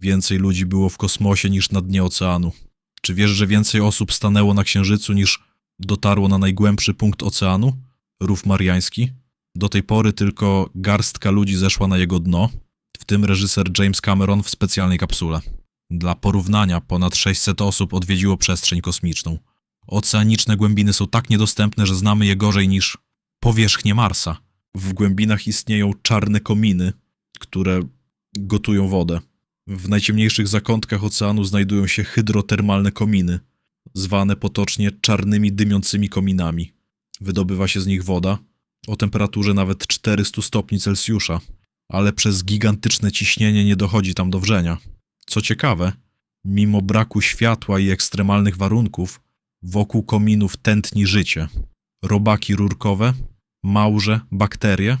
Więcej ludzi było w kosmosie niż na dnie oceanu. Czy wiesz, że więcej osób stanęło na Księżycu niż dotarło na najgłębszy punkt oceanu? Rów Mariański? Do tej pory tylko garstka ludzi zeszła na jego dno, w tym reżyser James Cameron w specjalnej kapsule. Dla porównania, ponad 600 osób odwiedziło przestrzeń kosmiczną. Oceaniczne głębiny są tak niedostępne, że znamy je gorzej niż powierzchnię Marsa. W głębinach istnieją czarne kominy, które gotują wodę. W najciemniejszych zakątkach oceanu znajdują się hydrotermalne kominy, zwane potocznie czarnymi dymiącymi kominami. Wydobywa się z nich woda o temperaturze nawet 400 stopni Celsjusza, ale przez gigantyczne ciśnienie nie dochodzi tam do wrzenia. Co ciekawe, mimo braku światła i ekstremalnych warunków, wokół kominów tętni życie. Robaki rurkowe, małże, bakterie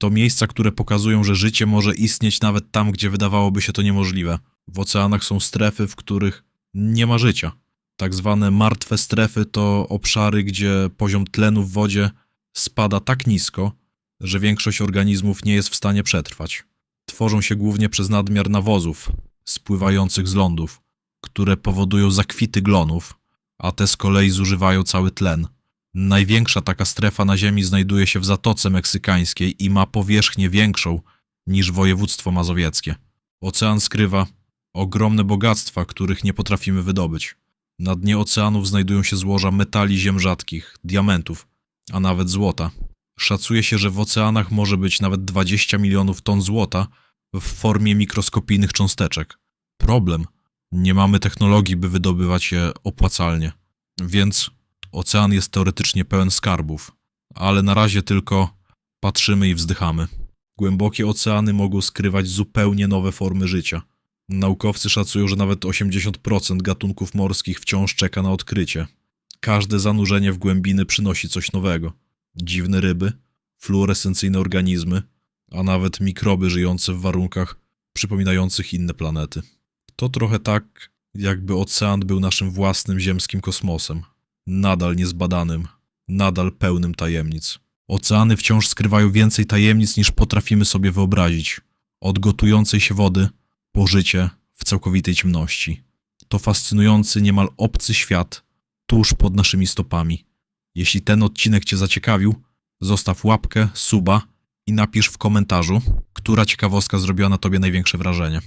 to miejsca, które pokazują, że życie może istnieć nawet tam, gdzie wydawałoby się to niemożliwe. W oceanach są strefy, w których nie ma życia. Tak zwane martwe strefy to obszary, gdzie poziom tlenu w wodzie spada tak nisko, że większość organizmów nie jest w stanie przetrwać. Tworzą się głównie przez nadmiar nawozów spływających z lądów, które powodują zakwity glonów, a te z kolei zużywają cały tlen. Największa taka strefa na Ziemi znajduje się w Zatoce Meksykańskiej i ma powierzchnię większą niż województwo mazowieckie. Ocean skrywa ogromne bogactwa, których nie potrafimy wydobyć. Na dnie oceanów znajdują się złoża metali ziem rzadkich, diamentów, a nawet złota. Szacuje się, że w oceanach może być nawet 20 milionów ton złota w formie mikroskopijnych cząsteczek. Problem. Nie mamy technologii, by wydobywać je opłacalnie. Więc ocean jest teoretycznie pełen skarbów, ale na razie tylko patrzymy i wzdychamy. Głębokie oceany mogą skrywać zupełnie nowe formy życia. Naukowcy szacują, że nawet 80% gatunków morskich wciąż czeka na odkrycie. Każde zanurzenie w głębiny przynosi coś nowego. Dziwne ryby, fluorescencyjne organizmy, a nawet mikroby żyjące w warunkach przypominających inne planety. To trochę tak, jakby ocean był naszym własnym ziemskim kosmosem, nadal niezbadanym, nadal pełnym tajemnic. Oceany wciąż skrywają więcej tajemnic niż potrafimy sobie wyobrazić. Od gotującej się wody po życie w całkowitej ciemności. To fascynujący, niemal obcy świat tuż pod naszymi stopami. Jeśli ten odcinek Cię zaciekawił, zostaw łapkę, suba i napisz w komentarzu, która ciekawostka zrobiła na Tobie największe wrażenie.